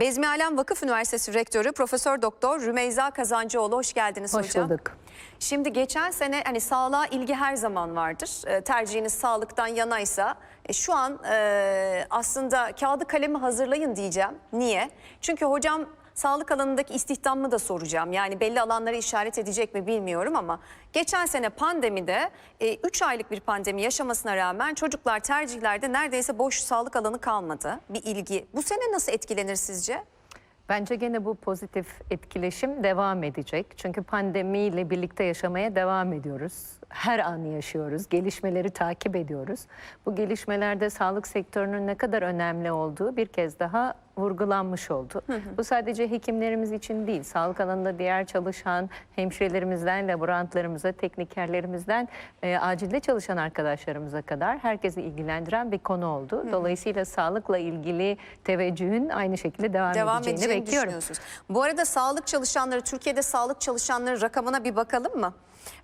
Bezmi Alem Vakıf Üniversitesi Rektörü Profesör Doktor Rümeyza Kazancıoğlu hoş geldiniz Hoş hocam. bulduk. Şimdi geçen sene hani sağlığa ilgi her zaman vardır. E, tercihiniz sağlıktan yanaysa e, şu an e, aslında kağıdı kalemi hazırlayın diyeceğim. Niye? Çünkü hocam sağlık alanındaki istihdamı da soracağım. Yani belli alanları işaret edecek mi bilmiyorum ama geçen sene pandemide 3 aylık bir pandemi yaşamasına rağmen çocuklar tercihlerde neredeyse boş sağlık alanı kalmadı. Bir ilgi. Bu sene nasıl etkilenir sizce? Bence gene bu pozitif etkileşim devam edecek. Çünkü pandemiyle birlikte yaşamaya devam ediyoruz. Her anı yaşıyoruz, gelişmeleri takip ediyoruz. Bu gelişmelerde sağlık sektörünün ne kadar önemli olduğu bir kez daha vurgulanmış oldu. Bu sadece hekimlerimiz için değil, sağlık alanında diğer çalışan hemşirelerimizden, laborantlarımıza, teknikerlerimizden, e, acilde çalışan arkadaşlarımıza kadar herkesi ilgilendiren bir konu oldu. Dolayısıyla sağlıkla ilgili teveccühün aynı şekilde devam, devam edeceğini bekliyorum. Bu arada sağlık çalışanları, Türkiye'de sağlık çalışanları rakamına bir bakalım mı?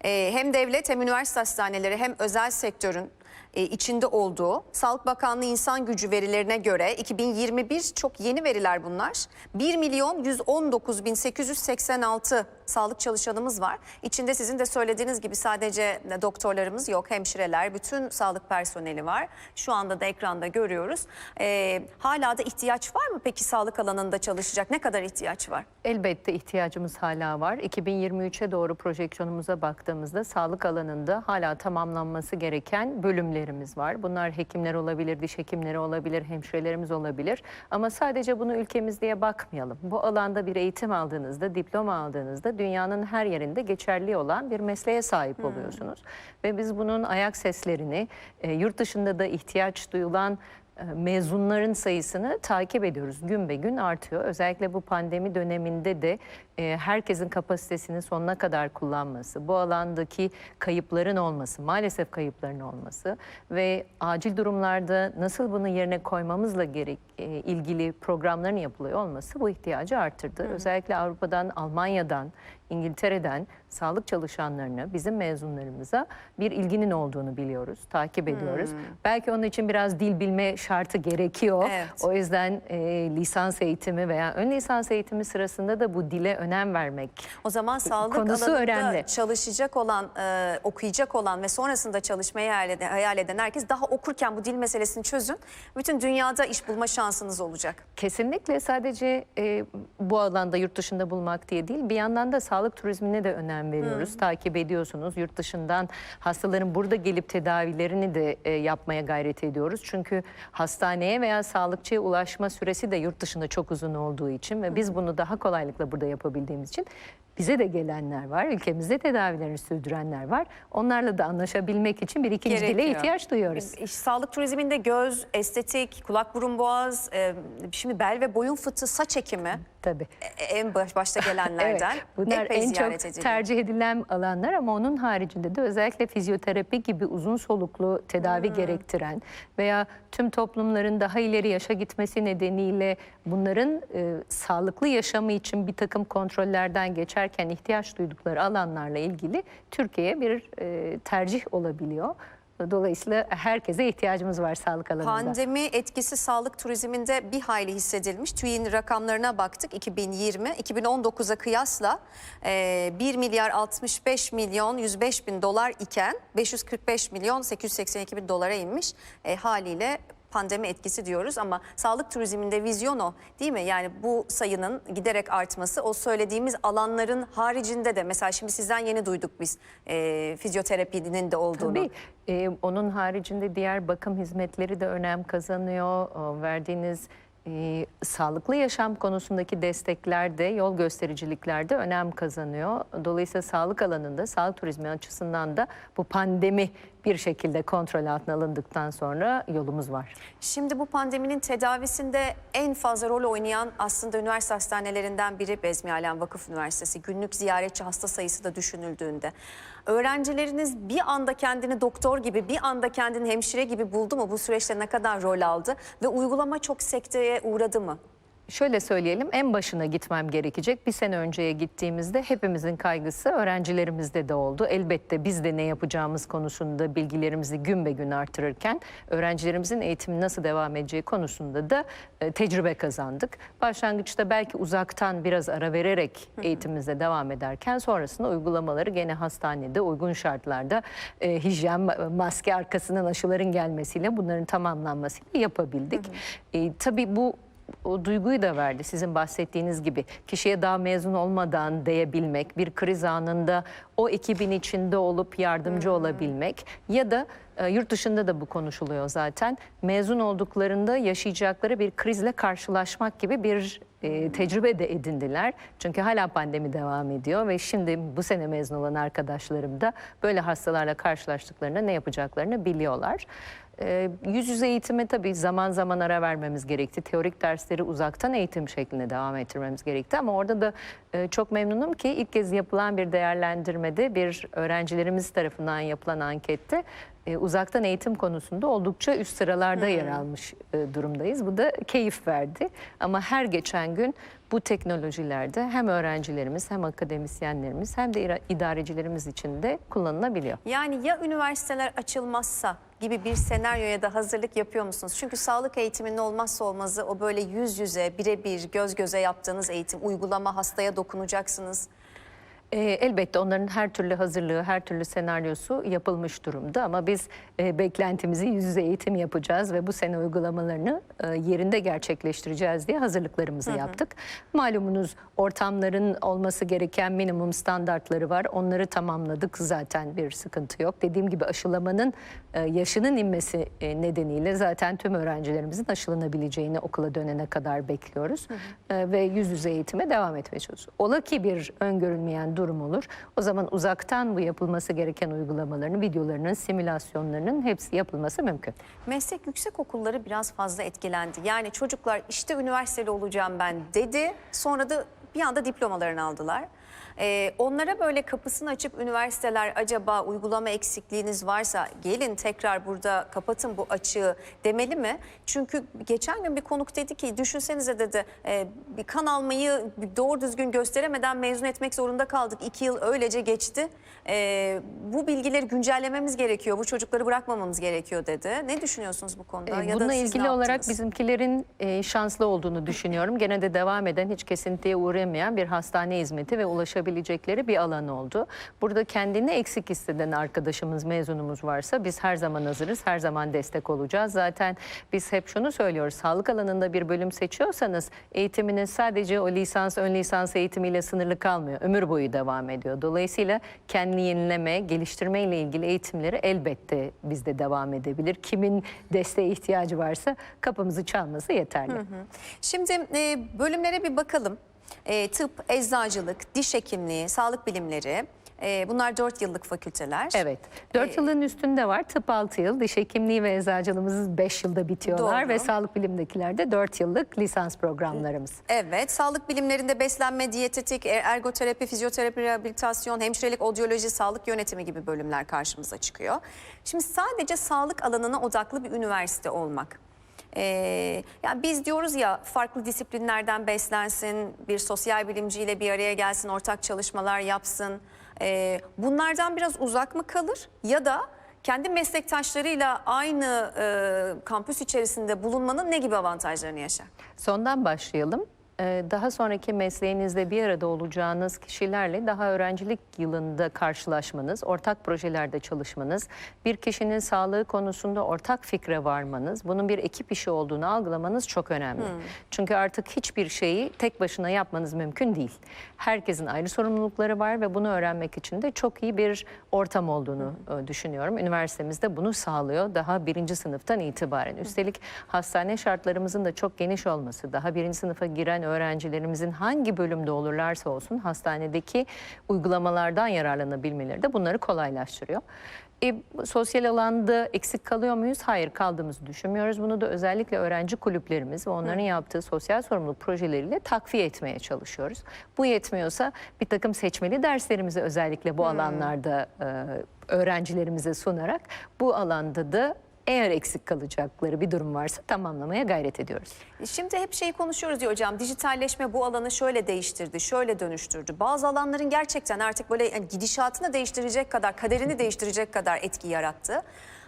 Ee, hem devlet hem üniversite hastaneleri hem özel sektörün e, içinde olduğu Sağlık Bakanlığı insan gücü verilerine göre 2021 çok yeni veriler bunlar. 1 milyon 119 bin 886 sağlık çalışanımız var. İçinde sizin de söylediğiniz gibi sadece doktorlarımız yok, hemşireler, bütün sağlık personeli var. Şu anda da ekranda görüyoruz. Ee, hala da ihtiyaç var mı peki sağlık alanında çalışacak? Ne kadar ihtiyaç var? Elbette ihtiyacımız hala var. 2023'e doğru projeksiyonumuza baktığımızda sağlık alanında hala tamamlanması gereken bölümlerimiz var. Bunlar hekimler olabilir, diş hekimleri olabilir, hemşirelerimiz olabilir. Ama sadece bunu ülkemiz diye bakmayalım. Bu alanda bir eğitim aldığınızda, diploma aldığınızda dünyanın her yerinde geçerli olan bir mesleğe sahip oluyorsunuz. Ve biz bunun ayak seslerini, e, yurt dışında da ihtiyaç duyulan e, mezunların sayısını takip ediyoruz. Gün be gün artıyor. Özellikle bu pandemi döneminde de e, herkesin kapasitesini sonuna kadar kullanması, bu alandaki kayıpların olması, maalesef kayıpların olması ve acil durumlarda nasıl bunu yerine koymamızla gerek e, ilgili programların yapılıyor olması bu ihtiyacı arttırdı. Özellikle Avrupa'dan, Almanya'dan, İngiltere'den sağlık çalışanlarına, bizim mezunlarımıza bir ilginin olduğunu biliyoruz, takip ediyoruz. Belki onun için biraz dil bilme şartı gerekiyor. Evet. O yüzden e, lisans eğitimi veya ön lisans eğitimi sırasında da bu dile önem vermek. O zaman sağlık konusu alanında önemli. çalışacak olan, e, okuyacak olan ve sonrasında çalışmayı hayal eden, hayal eden herkes daha okurken bu dil meselesini çözün. Bütün dünyada iş bulma şansınız olacak. Kesinlikle sadece e, bu alanda yurt dışında bulmak diye değil, bir yandan da sağlık turizmine de önem veriyoruz. Takip ediyorsunuz. Yurt dışından hastaların burada gelip tedavilerini de e, yapmaya gayret ediyoruz. Çünkü hastaneye veya sağlıkçıya ulaşma süresi de yurt dışında çok uzun olduğu için ve biz bunu daha kolaylıkla burada yapabildiğimiz için bize de gelenler var, ülkemizde tedavilerini sürdürenler var. Onlarla da anlaşabilmek için bir ikinci dile Gerekiyor. ihtiyaç duyuyoruz. İş- Sağlık turizminde göz, estetik, kulak burun boğaz, e, şimdi bel ve boyun fıtığı, saç ekimi Tabii. e, en baş, başta gelenlerden Evet, bunlar epey en çok ediliyor. tercih edilen alanlar ama onun haricinde de özellikle fizyoterapi gibi uzun soluklu tedavi Hmm. gerektiren veya tüm toplumların daha ileri yaşa gitmesi nedeniyle bunların e, sağlıklı yaşamı için bir takım kontrollerden geçerken ihtiyaç duydukları alanlarla ilgili Türkiye bir e, tercih olabiliyor. Dolayısıyla herkese ihtiyacımız var sağlık alanında. Pandemi etkisi sağlık turizminde bir hayli hissedilmiş. TÜİ'nin rakamlarına baktık 2020. 2019'a kıyasla e, 1 milyar 65 milyon 105 bin dolar iken 545 milyon 882 bin dolara inmiş. E, haliyle pandemi etkisi diyoruz ama sağlık turizminde vizyon o değil mi? Yani bu sayının giderek artması o söylediğimiz alanların haricinde de mesela şimdi sizden yeni duyduk biz e, fizyoterapinin de olduğunu. Tabii. Ee, onun haricinde diğer bakım hizmetleri de önem kazanıyor. O verdiğiniz e, sağlıklı yaşam konusundaki destekler de, yol göstericilikler de önem kazanıyor. Dolayısıyla sağlık alanında, sağlık turizmi açısından da bu pandemi bir şekilde kontrol altına alındıktan sonra yolumuz var. Şimdi bu pandeminin tedavisinde en fazla rol oynayan aslında üniversite hastanelerinden biri Bezmi Alem Vakıf Üniversitesi. Günlük ziyaretçi hasta sayısı da düşünüldüğünde. Öğrencileriniz bir anda kendini doktor gibi, bir anda kendini hemşire gibi buldu mu? Bu süreçte ne kadar rol aldı? Ve uygulama çok sekteye uğradı mı? Şöyle söyleyelim, en başına gitmem gerekecek. Bir sene önceye gittiğimizde hepimizin kaygısı öğrencilerimizde de oldu. Elbette biz de ne yapacağımız konusunda bilgilerimizi gün be gün artırırken öğrencilerimizin eğitimi nasıl devam edeceği konusunda da e, tecrübe kazandık. Başlangıçta belki uzaktan biraz ara vererek eğitimimize devam ederken sonrasında uygulamaları gene hastanede uygun şartlarda e, hijyen, ma- maske arkasından aşıların gelmesiyle bunların tamamlanmasıyla yapabildik. E, tabii bu o duyguyu da verdi sizin bahsettiğiniz gibi. Kişiye daha mezun olmadan değebilmek, bir kriz anında o ekibin içinde olup yardımcı olabilmek ya da e, yurt dışında da bu konuşuluyor zaten. Mezun olduklarında yaşayacakları bir krizle karşılaşmak gibi bir e, tecrübe de edindiler. Çünkü hala pandemi devam ediyor ve şimdi bu sene mezun olan arkadaşlarım da böyle hastalarla karşılaştıklarında ne yapacaklarını biliyorlar. Ee, yüz yüze eğitime tabii zaman zaman ara vermemiz gerekti. Teorik dersleri uzaktan eğitim şeklinde devam ettirmemiz gerekti. Ama orada da e, çok memnunum ki ilk kez yapılan bir değerlendirmede bir öğrencilerimiz tarafından yapılan ankette e, uzaktan eğitim konusunda oldukça üst sıralarda yer almış e, durumdayız. Bu da keyif verdi. Ama her geçen gün bu teknolojilerde hem öğrencilerimiz hem akademisyenlerimiz hem de idarecilerimiz için de kullanılabiliyor. Yani ya üniversiteler açılmazsa gibi bir senaryoya da hazırlık yapıyor musunuz? Çünkü sağlık eğitiminin olmazsa olmazı o böyle yüz yüze, birebir, göz göze yaptığınız eğitim, uygulama, hastaya dokunacaksınız. E, elbette onların her türlü hazırlığı, her türlü senaryosu yapılmış durumda ama biz e, beklentimizi yüz yüze eğitim yapacağız ve bu sene uygulamalarını e, yerinde gerçekleştireceğiz diye hazırlıklarımızı yaptık. Malumunuz ortamların olması gereken minimum standartları var. Onları tamamladık zaten bir sıkıntı yok. Dediğim gibi aşılamanın e, yaşının inmesi e, nedeniyle zaten tüm öğrencilerimizin aşılanabileceğini okula dönene kadar bekliyoruz. E, ve yüz yüze eğitime devam etmeye çalışıyoruz. Ola ki bir öngörülmeyen durum olur. O zaman uzaktan bu yapılması gereken uygulamaların, videolarının, simülasyonlarının hepsi yapılması mümkün. Meslek yüksek okulları biraz fazla etkilendi. Yani çocuklar işte üniversiteli olacağım ben dedi. Sonra da bir anda diplomalarını aldılar. Ee, onlara böyle kapısını açıp üniversiteler acaba uygulama eksikliğiniz varsa gelin tekrar burada kapatın bu açığı demeli mi? Çünkü geçen gün bir konuk dedi ki düşünsenize dedi e, bir kan almayı doğru düzgün gösteremeden mezun etmek zorunda kaldık. İki yıl öylece geçti. Ee, bu bilgileri güncellememiz gerekiyor. Bu çocukları bırakmamamız gerekiyor dedi. Ne düşünüyorsunuz bu konuda? Ee, Ya da Bununla ilgili olarak bizimkilerin e, şanslı olduğunu düşünüyorum. Gene de devam eden, hiç kesintiye uğramayan bir hastane hizmeti ve ulaşabilecekleri bir alan oldu. Burada kendini eksik hisseden arkadaşımız, mezunumuz varsa biz her zaman hazırız, her zaman destek olacağız. Zaten biz hep şunu söylüyoruz, sağlık alanında bir bölüm seçiyorsanız eğitiminiz sadece o lisans, ön lisans eğitimiyle sınırlı kalmıyor. Ömür boyu devam ediyor. Dolayısıyla kendini yenileme, geliştirme ile ilgili eğitimleri elbette bizde devam edebilir. Kimin desteğe ihtiyacı varsa kapımızı çalması yeterli. Şimdi e, bölümlere bir bakalım. E, tıp, eczacılık, diş hekimliği, sağlık bilimleri. e, bunlar 4 yıllık fakülteler. Evet. 4 yılın üstünde var. Tıp 6 yıl, diş hekimliği ve eczacılığımız 5 yılda bitiyorlar Doğru. ve sağlık bilimdekiler de 4 yıllık lisans programlarımız. Evet, sağlık bilimlerinde beslenme, diyetetik, e, ergoterapi, fizyoterapi, rehabilitasyon, hemşirelik, odyoloji, sağlık yönetimi gibi bölümler karşımıza çıkıyor. Şimdi sadece sağlık alanına odaklı bir üniversite olmak. Ee, yani biz diyoruz ya farklı disiplinlerden beslensin, bir sosyal bilimciyle bir araya gelsin, ortak çalışmalar yapsın. Ee, bunlardan biraz uzak mı kalır ya da kendi meslektaşlarıyla aynı e, kampüs içerisinde bulunmanın ne gibi avantajlarını yaşar? Sondan başlayalım. Ee, Daha sonraki mesleğinizde bir arada olacağınız kişilerle daha öğrencilik yılında karşılaşmanız, ortak projelerde çalışmanız, bir kişinin sağlığı konusunda ortak fikre varmanız, bunun bir ekip işi olduğunu algılamanız çok önemli. Çünkü artık hiçbir şeyi tek başına yapmanız mümkün değil. Herkesin ayrı sorumlulukları var ve bunu öğrenmek için de çok iyi bir ortam olduğunu e, düşünüyorum. Üniversitemiz de bunu sağlıyor daha birinci sınıftan itibaren. Üstelik hastane şartlarımızın da çok geniş olması, daha birinci sınıfa giren öğrencilerimizin hangi bölümde olurlarsa olsun hastanedeki uygulamalardan yararlanabilmeleri de bunları kolaylaştırıyor. E, sosyal alanda eksik kalıyor muyuz? Hayır kaldığımızı düşünmüyoruz. Bunu da özellikle öğrenci kulüplerimiz ve onların yaptığı sosyal sorumluluk projeleriyle takviye etmeye çalışıyoruz. Bu yetmiyorsa bir takım seçmeli derslerimizi özellikle bu alanlarda e, öğrencilerimize sunarak bu alanda da Eğer eksik kalacakları bir durum varsa tamamlamaya gayret ediyoruz. Şimdi hep şeyi konuşuyoruz diyor hocam. Dijitalleşme bu alanı şöyle değiştirdi, şöyle dönüştürdü. Bazı alanların gerçekten artık böyle yani gidişatını değiştirecek kadar, kaderini değiştirecek kadar etki yarattı.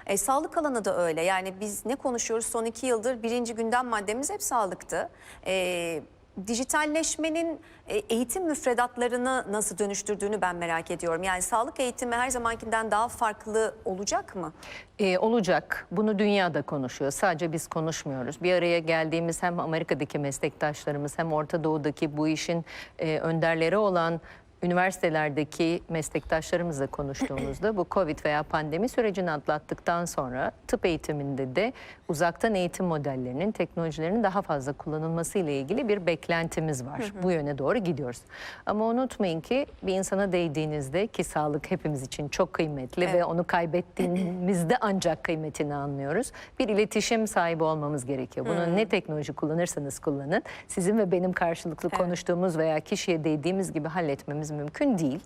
E, sağlık alanı da öyle. Yani biz ne konuşuyoruz son iki yıldır birinci gündem maddemiz hep sağlıktı. E, dijitalleşmenin e, eğitim müfredatlarını nasıl dönüştürdüğünü ben merak ediyorum. Yani sağlık eğitimi her zamankinden daha farklı olacak mı? Ee, olacak. Bunu dünyada konuşuyor. Sadece biz konuşmuyoruz. Bir araya geldiğimiz hem Amerika'daki meslektaşlarımız hem Orta Doğu'daki bu işin e, önderleri olan üniversitelerdeki meslektaşlarımızla konuştuğumuzda bu Covid veya pandemi sürecini atlattıktan sonra tıp eğitiminde de uzaktan eğitim modellerinin, teknolojilerinin daha fazla kullanılması ile ilgili bir beklentimiz var. Bu yöne doğru gidiyoruz. Ama unutmayın ki bir insana değdiğinizde ki sağlık hepimiz için çok kıymetli ve onu kaybettiğimizde ancak kıymetini anlıyoruz. Bir iletişim sahibi olmamız gerekiyor. Bunu ne teknoloji kullanırsanız kullanın sizin ve benim karşılıklı konuştuğumuz veya kişiye değdiğimiz gibi halletmemiz mümkün değil.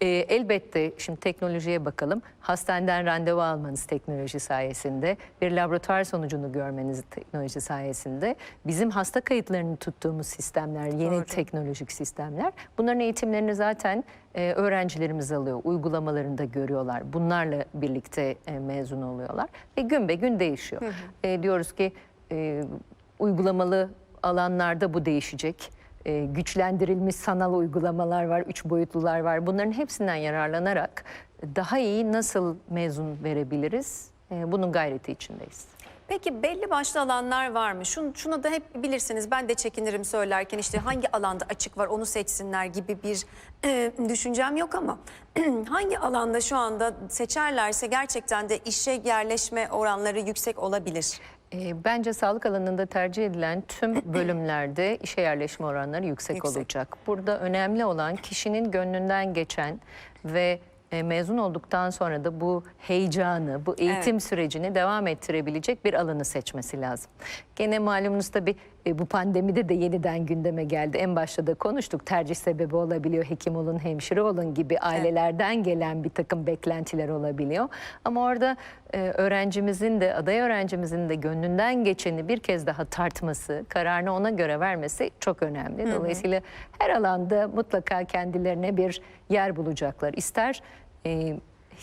Ee, elbette şimdi teknolojiye bakalım. Hastaneden randevu almanız teknoloji sayesinde, bir laboratuvar sonucunu görmeniz teknoloji sayesinde, bizim hasta kayıtlarını tuttuğumuz sistemler, yeni Doğru. teknolojik sistemler. Bunların eğitimlerini zaten e, öğrencilerimiz alıyor, uygulamalarında görüyorlar. Bunlarla birlikte e, mezun oluyorlar ve gün be gün değişiyor. E, diyoruz ki e, uygulamalı alanlarda bu değişecek. E, güçlendirilmiş sanal uygulamalar var, üç boyutlular var. Bunların hepsinden yararlanarak daha iyi nasıl mezun verebiliriz? E, bunun gayreti içindeyiz. Peki belli başlı alanlar var mı? Şun, şunu da hep bilirsiniz ben de çekinirim söylerken işte hangi alanda açık var onu seçsinler gibi bir e, düşüncem yok ama hangi alanda şu anda seçerlerse gerçekten de işe yerleşme oranları yüksek olabilir? E, Bence sağlık alanında tercih edilen tüm bölümlerde işe yerleşme oranları yüksek, Yüksek. olacak. Burada önemli olan kişinin gönlünden geçen ve e, mezun olduktan sonra da bu heyecanı, bu eğitim sürecini devam ettirebilecek bir alanı seçmesi lazım. Gene malumunuz tabii e, bu pandemide de yeniden gündeme geldi. En başta da konuştuk. Tercih sebebi olabiliyor. Hekim olun, hemşire olun gibi ailelerden gelen bir takım beklentiler olabiliyor. Ama orada e, öğrencimizin de, aday öğrencimizin de gönlünden geçeni bir kez daha tartması, kararını ona göre vermesi çok önemli. Dolayısıyla her alanda mutlaka kendilerine bir yer bulacaklar. İster e,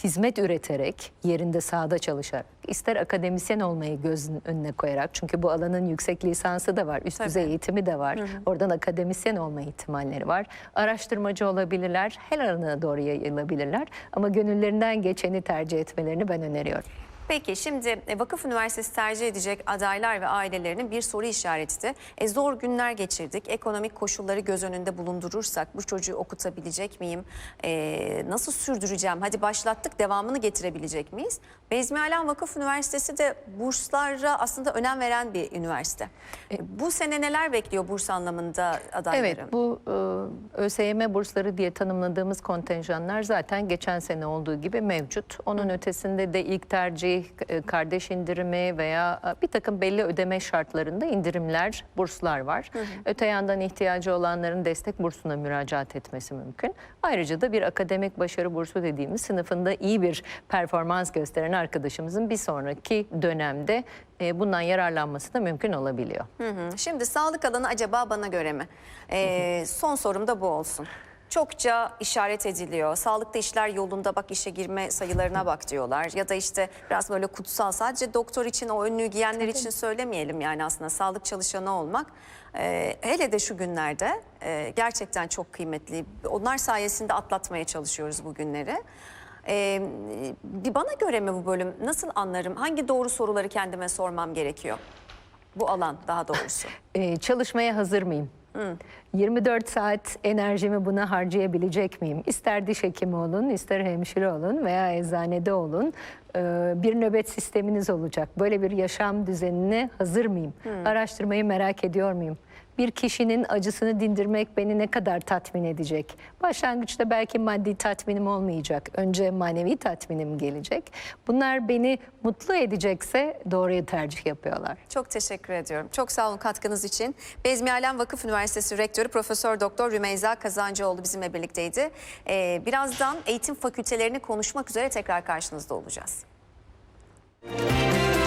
hizmet üreterek, yerinde sahada çalışarak, ister akademisyen olmayı gözün önüne koyarak çünkü bu alanın yüksek lisansı da var, üst Tabii. düzey eğitimi de var. Oradan akademisyen olma ihtimalleri var. Araştırmacı olabilirler, her alana doğru yayılabilirler ama gönüllerinden geçeni tercih etmelerini ben öneriyorum. Peki şimdi e, vakıf üniversitesi tercih edecek adaylar ve ailelerinin bir soru işareti de e, zor günler geçirdik. Ekonomik koşulları göz önünde bulundurursak bu çocuğu okutabilecek miyim? E, nasıl sürdüreceğim? Hadi başlattık devamını getirebilecek miyiz? Bezmi Alem Vakıf Üniversitesi de burslara aslında önem veren bir üniversite. E, bu sene neler bekliyor burs anlamında adayları? Evet bu e, ÖSYM bursları diye tanımladığımız kontenjanlar zaten geçen sene olduğu gibi mevcut. Onun ötesinde de ilk tercih, e, kardeş indirimi veya e, bir takım belli ödeme şartlarında indirimler, burslar var. Öte yandan ihtiyacı olanların destek bursuna müracaat etmesi mümkün. Ayrıca da bir akademik başarı bursu dediğimiz sınıfında iyi bir performans gösteren arkadaşımızın bir sonraki dönemde e, bundan yararlanması da mümkün olabiliyor. Hı hı. Şimdi sağlık alanı acaba bana göre mi? Ee, son sorum da bu olsun. Çokça işaret ediliyor. Sağlıkta işler yolunda bak işe girme sayılarına bak diyorlar. Ya da işte biraz böyle kutsal sadece doktor için o önlüğü giyenler için söylemeyelim yani aslında sağlık çalışanı olmak. Ee, hele de şu günlerde e, gerçekten çok kıymetli. Onlar sayesinde atlatmaya çalışıyoruz bu günleri. Ee, bana göre mi bu bölüm? Nasıl anlarım? Hangi doğru soruları kendime sormam gerekiyor? Bu alan daha doğrusu. Ee, çalışmaya hazır mıyım? 24 saat enerjimi buna harcayabilecek miyim? İster diş hekimi olun, ister hemşire olun veya eczanede olun. Ee, bir nöbet sisteminiz olacak. Böyle bir yaşam düzenine hazır mıyım? Araştırmayı merak ediyor muyum? Bir kişinin acısını dindirmek beni ne kadar tatmin edecek? Başlangıçta belki maddi tatminim olmayacak. Önce manevi tatminim gelecek. Bunlar beni mutlu edecekse doğruyu tercih yapıyorlar. Çok teşekkür ediyorum. Çok sağ olun katkınız için. Bezmi Alem Vakıf Üniversitesi Rektörü Profesör Doktor Rümeyza Kazancıoğlu bizimle birlikteydi. Ee, birazdan eğitim fakültelerini konuşmak üzere tekrar karşınızda olacağız. Música